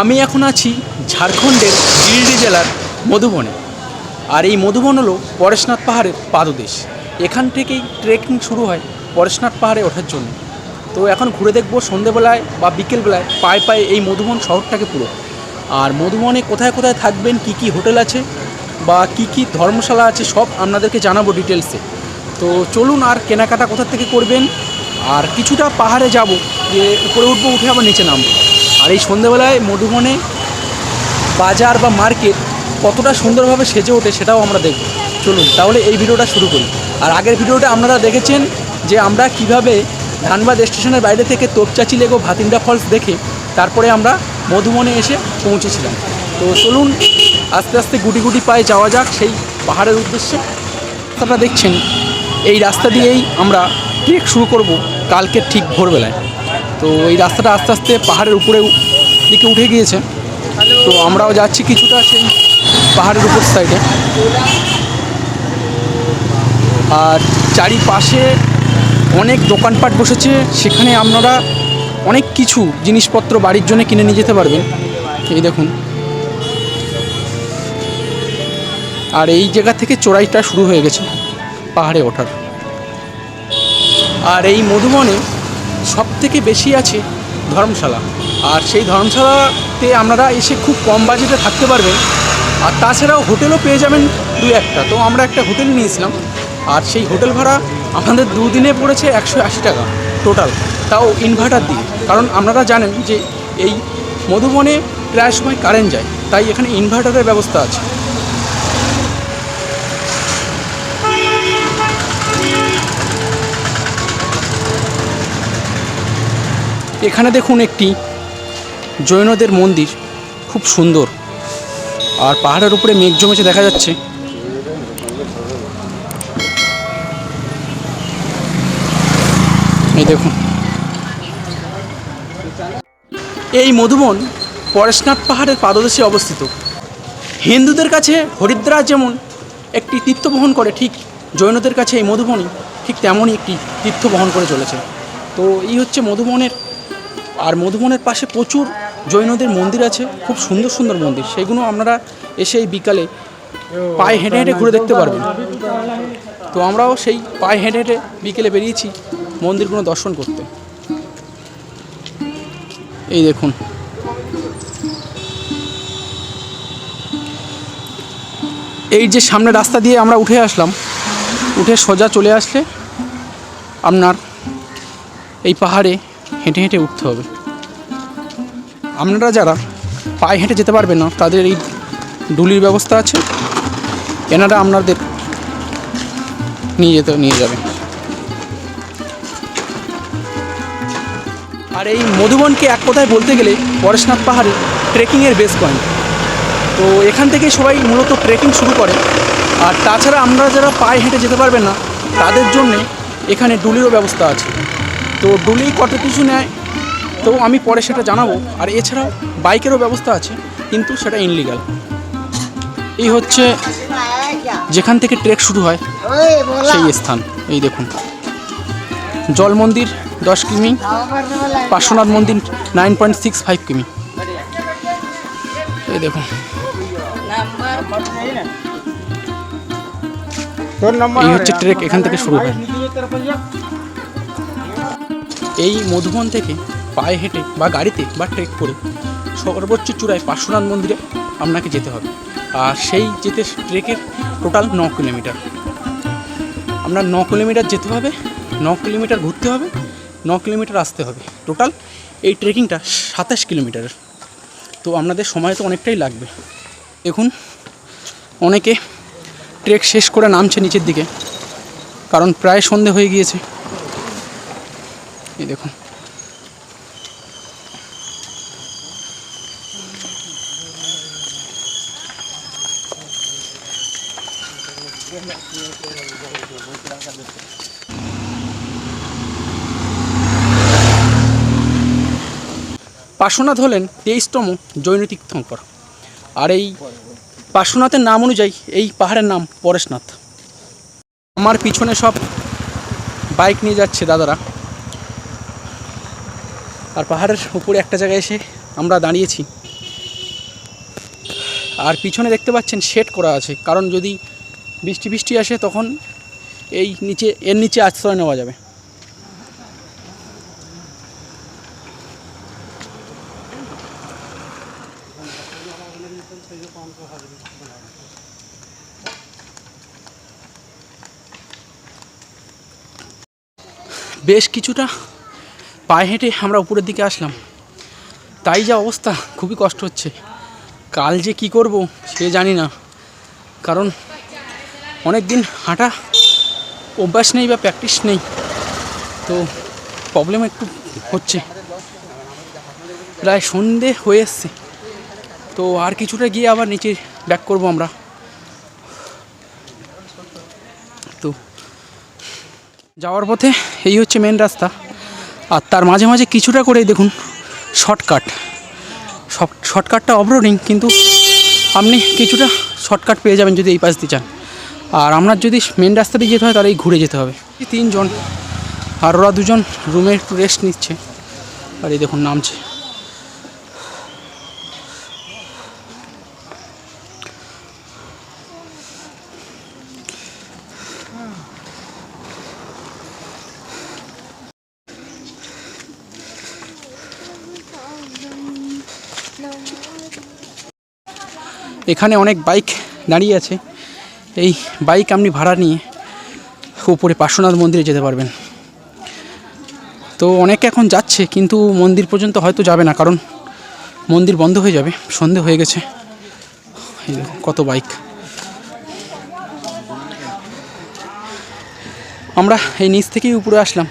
আমি এখন আছি ঝাড়খণ্ডের গিরিডি জেলার মধুবনে। আর এই মধুবন হলো পরেশনাথ পাহাড়ের পাদদেশ। এখান থেকেই ট্রেকিং শুরু হয় পরেশনাথ পাহাড়ে ওঠার জন্য। তো এখন ঘুরে দেখব সন্ধেবেলায় বা বিকেলবেলায় পায়ে পায়ে এই মধুবন শহরটাকে পুরো। আর মধুবনে কোথায় কোথায় থাকবেন, কি কি হোটেল আছে বা কি কি ধর্মশালা আছে সব আপনাদেরকে জানাব ডিটেলসে। তো চলুন আর কেনাকাটা কোথা থেকে করবেন? আর কিছুটা পাহাড়ে যাব যে উপরে উঠবো, উঠে আবার নিচে নামবো। আর এই সন্ধেবেলায় মধুবনে বাজার বা মার্কেট কতটা সুন্দরভাবে সেজে ওঠে সেটাও আমরা দেখব। চলুন, তাহলে এই ভিডিওটা শুরু করি। আর আগের ভিডিওটা আপনারা দেখেছেন যে আমরা কীভাবে ধানবাদ স্টেশনের বাইরে থেকে তোপচাচি লেগো ভাতিন্দা ফলস দেখে তারপরে আমরা মধুবনে এসে পৌঁছেছিলাম। তো চলুন, আস্তে আস্তে গুটি গুটি পায়ে যাওয়া যাক সেই পাহাড়ের উদ্দেশ্যে। রাস্তাটা দেখছেন, এই রাস্তা দিয়েই আমরা ট্রেক শুরু করব কালকে ঠিক ভোরবেলায়। তো এই রাস্তাটা আস্তে আস্তে পাহাড়ের উপরে দিকে উঠে গিয়েছে। তো আমরাও যাচ্ছি কিছুটা সেই পাহাড়ের উপর সাইডে আর চারিপাশে অনেক দোকানপাট বসেছে, সেখানে আপনারা অনেক কিছু জিনিসপত্র বাড়ির জন্য কিনে নিয়ে যেতে পারবেন। এই দেখুন। আর এই জায়গা থেকে চোরাইটা শুরু হয়ে গেছে পাহাড়ে ওঠার। আর এই মধুবনে থেকে বেশি আছে, ধর্মশালা। আর সেই ধর্মশালাতে আপনারা এসে খুব কম বাজেটে থাকতে পারবেন। আর তাছাড়াও হোটেলও পেয়ে যাবেন দু একটা। তো আমরা একটা হোটেল নিয়েছিলাম। আর সেই হোটেল ভাড়া আমাদের দুদিনে পড়েছে একশো আশি টাকা টোটাল। তাও ইনভার্টার দিয়ে। কারণ আপনারা জানেন যে এই মধুবনে প্রায় সময় কারেন্ট যায়। তাই এখানে ইনভার্টারের ব্যবস্থা আছে। এখানে দেখুন একটি জৈনদের মন্দির, খুব সুন্দর। আর পাহাড়ের উপরে মেঘ জমেছে, দেখা যাচ্ছে। এই দেখুন। এই মধুবন পরেশনাথ পাহাড়ের পাদদেশে অবস্থিত। হিন্দুদের কাছে হরিদ্বার যেমন একটি তীর্থ বহন করে, ঠিক জৈনদের কাছে এই মধুবনই ঠিক তেমনই একটি তীর্থ বহন করে চলেছে। তো এই হচ্ছে মধুবনের আর মধুবনের পাশে প্রচুর জৈনদের মন্দির আছে, খুব সুন্দর সুন্দর মন্দির। সেগুলো আপনারা এসে এই বিকালে পায়ে হেঁটে হেঁটে ঘুরে দেখতে পারবেন। তো আমরাও সেই পায়ে হেঁটে হেঁটে বিকেলে বেরিয়েছি মন্দিরগুলো দর্শন করতে। এই দেখুন। এই যে সামনে রাস্তা দিয়ে আমরা উঠে আসলাম, উঠে সোজা চলে আসলে আপনার এই পাহাড়ে হেঁটে হেঁটে উঠতে হবে। আপনারা যারা পায়ে হেঁটে যেতে পারবেন না, তাদের এই ডুলির ব্যবস্থা আছে। এনারা আপনাদের নিয়ে যেতে, নিয়ে যাবে। আর এই মধুবনকে এক কথায় বলতে গেলে পরেশনাথ পাহাড়ে ট্রেকিংয়ের বেস পয়েন্ট তো এখান থেকে সবাই মূলত ট্রেকিং শুরু করে। আর তাছাড়া আমরা যারা পায়ে হেঁটে যেতে পারবেন না, তাদের জন্যে এখানে ডুলিরও ব্যবস্থা আছে। তো ডুলি কত কিছু নেয়, তো আমি পরে সেটা জানাব। আর এছাড়াও বাইকেরও ব্যবস্থা আছে, কিন্তু সেটা ইনলিগাল এই হচ্ছে যেখান থেকে ট্রেক শুরু হয়, সেই স্থান। এই দেখুন। জল মন্দির দশ কিমি, পার্শ্বনাথ মন্দির নাইন পয়েন্ট সিক্স ফাইভ কিমি। এই দেখুন। এই হচ্ছে ট্রেক এখান থেকে শুরু হয়। এই মধুবন থেকে পায়ে হেঁটে বা গাড়িতে বা ট্রেক করে সর্বোচ্চ চূড়ায় পার্শ্বনাথ মন্দিরে আপনাকে যেতে হবে। আর সেই যেতে ট্রেকের টোটাল ন কিলোমিটার। আপনার ন কিলোমিটার যেতে হবে, ন কিলোমিটার ঘুরতে হবে, ন কিলোমিটার আসতে হবে। টোটাল এই ট্রেকিংটা সাতাশ কিলোমিটারের তো আপনাদের সময় তো অনেকটাই লাগবে। দেখুন, অনেকে ট্রেক শেষ করে নামছে নিচের দিকে, কারণ প্রায় সন্ধে হয়ে গিয়েছে। এই দেখুন। পার্শ্বনাথ হলেন তেইশতম জৈন তীর্থঙ্কর। আর এই পার্শ্বনাথের নাম অনুযায়ী এই পাহাড়ের নাম পরেশনাথ। আমার পিছনে সব বাইক নিয়ে যাচ্ছে দাদারা। আর পাহাড়ের উপরে একটা জায়গায় এসে আমরা দাঁড়িয়েছি। আর পিছনে দেখতে পাচ্ছেন শেড করা আছে। কারণ যদি বৃষ্টি বৃষ্টি আসে তখন এই নিচে, এর নিচে আশ্রয় নেওয়া যাবে। বেশ কিছুটা পায়ে হেঁটে আমরা উপরের দিকে আসলাম। তাই যা অবস্থা, খুবই কষ্ট হচ্ছে। কাল যে কি করব, সে জানি না। কারণ অনেক দিন হাঁটা অভ্যাস নেই বা প্র্যাকটিস নেই। তো প্রবলেম একটু হচ্ছে। প্রায় সন্ধে হয়ে এসছে। তো আর কিছুটা গিয়ে আবার নিচে ব্যাক করব আমরা। তো যাওয়ার পথে এই হচ্ছে মেন রাস্তা। আর তার মাঝে মাঝে কিছুটা করে দেখুন শর্টকাট শর্টকাটটা অবরোডিং কিন্তু আপনি কিছুটা শর্টকাট পেয়ে যাবেন যদি এই পাশ দিয়ে চান আর আপনার যদি মেন রাস্তা দিয়ে যেতে হয়, তাহলে এই ঘুরে যেতে হবে। তিনজন, আর ওরা দুজন রুমে একটু রেস্ট নিচ্ছে। আর এই দেখুন, নামছে। এখানে অনেক বাইক দাঁড়িয়ে আছে। এই বাইক আপনি ভাড়া নিয়ে উপরে পার্শ্বনাথ মন্দিরে যেতে পারবেন। তো অনেকে এখন যাচ্ছে, কিন্তু মন্দির পর্যন্ত হয়তো যাবে না, কারণ মন্দির বন্ধ হয়ে যাবে, সন্ধে হয়ে গেছে। কত বাইক। আমরা এই নিচ থেকেই উপরে আসলাম।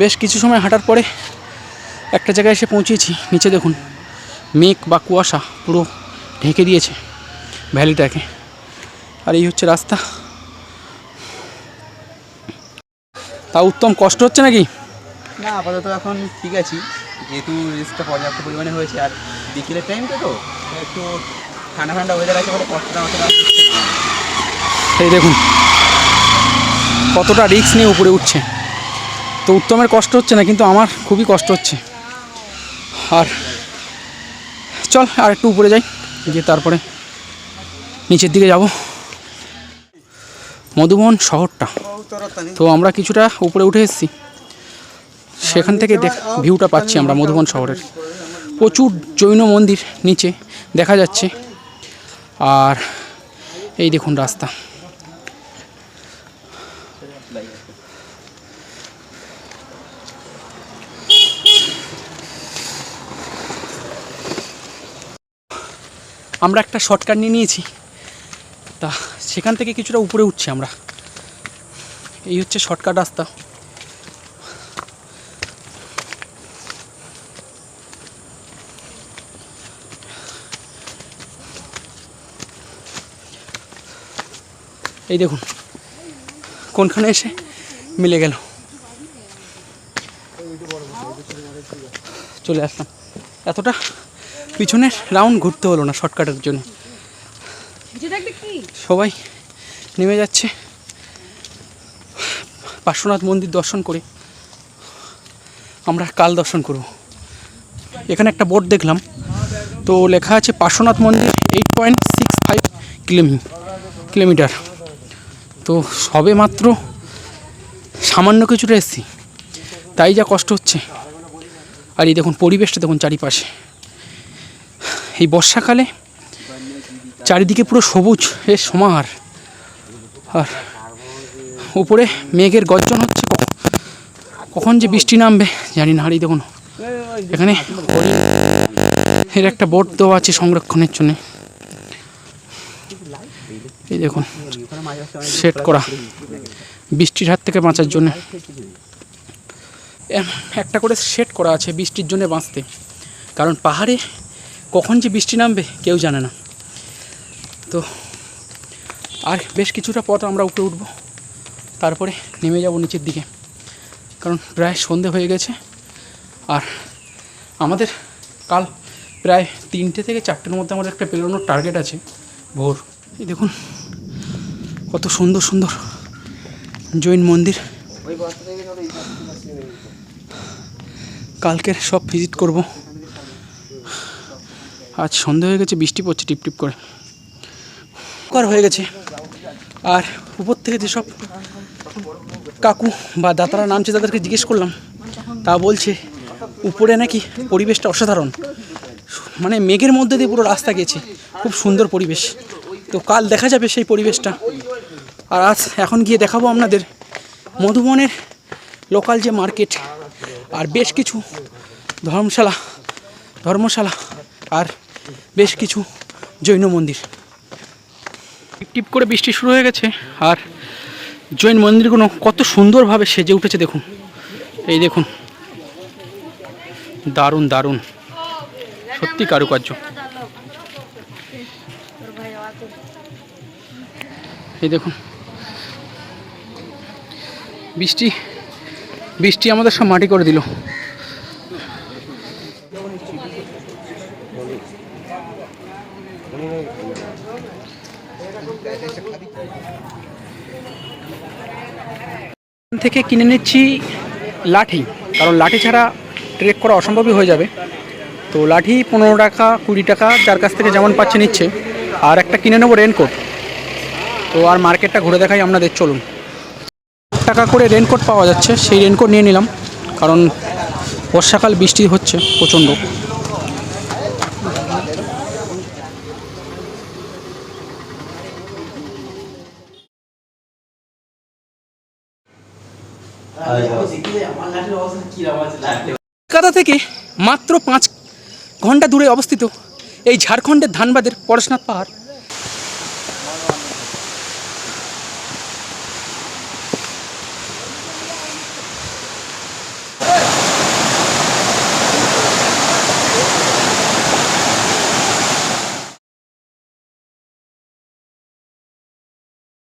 বেশ কিছু সময় হাঁটার পরে একটা জায়গায় এসে পৌঁছেছি, নিচে দেখুন মেঘ বা কুয়াশা, পুরো ঢেকে দিয়েছে ভ্যালিটাকে। আর এই হচ্ছে রাস্তা। তা উত্তম কষ্ট হচ্ছে নাকি? না আপাতত এখন ঠিক আছি। যেহেতু রিস্কটা পর্যাপ্ত পরিমাণে হয়েছে আর বিকেলের টাইমটা তো একটু ঠান্ডা ঠান্ডা ওয়েদার আছে বলে কষ্টটা অতটা এই দেখুন কতটা রিস্ক নিয়ে উপরে উঠছে। তো উত্তমের কষ্ট হচ্ছে না কিন্তু আমার খুবই কষ্ট হচ্ছে। আর চল আর একটু উপরে যাই। গিয়ে তারপরে নিচের দিকে যাব। মধুবন শহরটা। তো আমরা কিছুটা উপরে উঠে এসেছি। সেখান থেকে দেখ ভিউটা পাচ্ছি আমরা মধুবন শহরের। প্রচুর জৈন মন্দির নিচে দেখা যাচ্ছে। আর এই দেখুন রাস্তা। আমরা একটা শর্টকাট নিয়ে নিয়েছি। তা সেখান থেকে কিছুটা উপরে উঠছি আমরা। এই হচ্ছে শর্টকাট রাস্তা। এই দেখুন, কোনখানে এসে মিলে গেল। চলে আসলাম। এতটা পিছনের রাউন্ড ঘুরতে হলো না শর্টকাটের জন্য। সবাই নেমে যাচ্ছে। পার্শ্বনাথ মন্দির দর্শন করে আমরা কাল দর্শন করব। এখানে একটা বোর্ড দেখলাম। তো লেখা আছে পার্শ্বনাথ মন্দির এইট পয়েন্ট সিক্স ফাইভ কিলোমি কিলোমিটার। তো সবে মাত্র সামান্য কিছুটা এসছি। তাই যা কষ্ট হচ্ছে। আর এই দেখুন পরিবেশটা দেখুন চারিপাশে। এই বর্ষাকালে চারিদিকে পুরো সবুজ এর সমাহার। আর উপরে মেঘের গর্জন হচ্ছে কখন? যে বৃষ্টি নামবে জানি না। এই দেখুন, এখানে এর একটা বোর্ড দেওয়া আছে সংরক্ষণের জন্য। এই দেখুন, সেট করা বৃষ্টির হাত থেকে বাঁচার জন্য। একটা করে সেট করা আছে বৃষ্টির জন্য বাঁচতে। কারণ পাহাড়ে কখন যে বৃষ্টি নামবে কেউ জানে না। তো আর বেশ কিছুটা পথ আমরা উপরে উঠবো। তারপরে নেমে যাব নিচের দিকে। কারণ প্রায় সন্ধে হয়ে গেছে। আর আমাদের কাল প্রায় তিনটে থেকে চারটের মধ্যে আমাদের একটা পেরোনোর টার্গেট আছে ভোর। এই দেখুন, কত সুন্দর সুন্দর জৈন মন্দির। কালকের সব ভিজিট করব। আজ সন্ধে হয়ে গেছে, বৃষ্টি পড়ছে, টিপ টিপ করে। কর হয়ে গেছে। আর উপর থেকে যেসব কাকু বা দাতারা নামছে, তাদেরকে জিজ্ঞেস করলাম। তা বলছে, উপরে নাকি পরিবেশটা অসাধারণ। মানে মেঘের মধ্যে দিয়ে পুরো রাস্তা গেছে খুব সুন্দর পরিবেশ। তো কাল দেখা যাবে সেই পরিবেশটা। আর আজ এখন গিয়ে দেখাবো আপনাদের মধুবনের লোকাল যে মার্কেট আর বেশ কিছু ধর্মশালা ধর্মশালা আর বেশ কিছু জৈন মন্দির। টিপ করে বৃষ্টি শুরু হয়ে গেছে, আর জৈন মন্দিরগুলো কত সুন্দরভাবে সেজে উঠেছে দেখুন। এই দেখুন। দারুণ দারুণ। সত্যি কারুকার্য। এই দেখুন। বৃষ্টি বৃষ্টি আমাদের সব মাটি করে দিল। থেকে কিনে নিচ্ছি লাঠি, কারণ লাঠি ছাড়া ট্রেক করা অসম্ভবই হয়ে যাবে। তো লাঠি পনেরো টাকা, কুড়ি টাকা, যার কাছ থেকে যেমন পাচ্ছে নিচ্ছে। আর একটা কিনে নেব রেনকোট তো আর মার্কেটটা ঘুরে দেখাই আপনাদের, চলুন। টাকা করে রেনকোট পাওয়া যাচ্ছে, সেই রেনকোট নিয়ে নিলাম। কারণ বর্ষাকাল বৃষ্টি হচ্ছে প্রচণ্ড। কলকাতা থেকে মাত্র পাঁচ ঘণ্টা দূরে অবস্থিত এই ঝাড়খণ্ডের ধানবাদের পরশনাথ পাহাড়।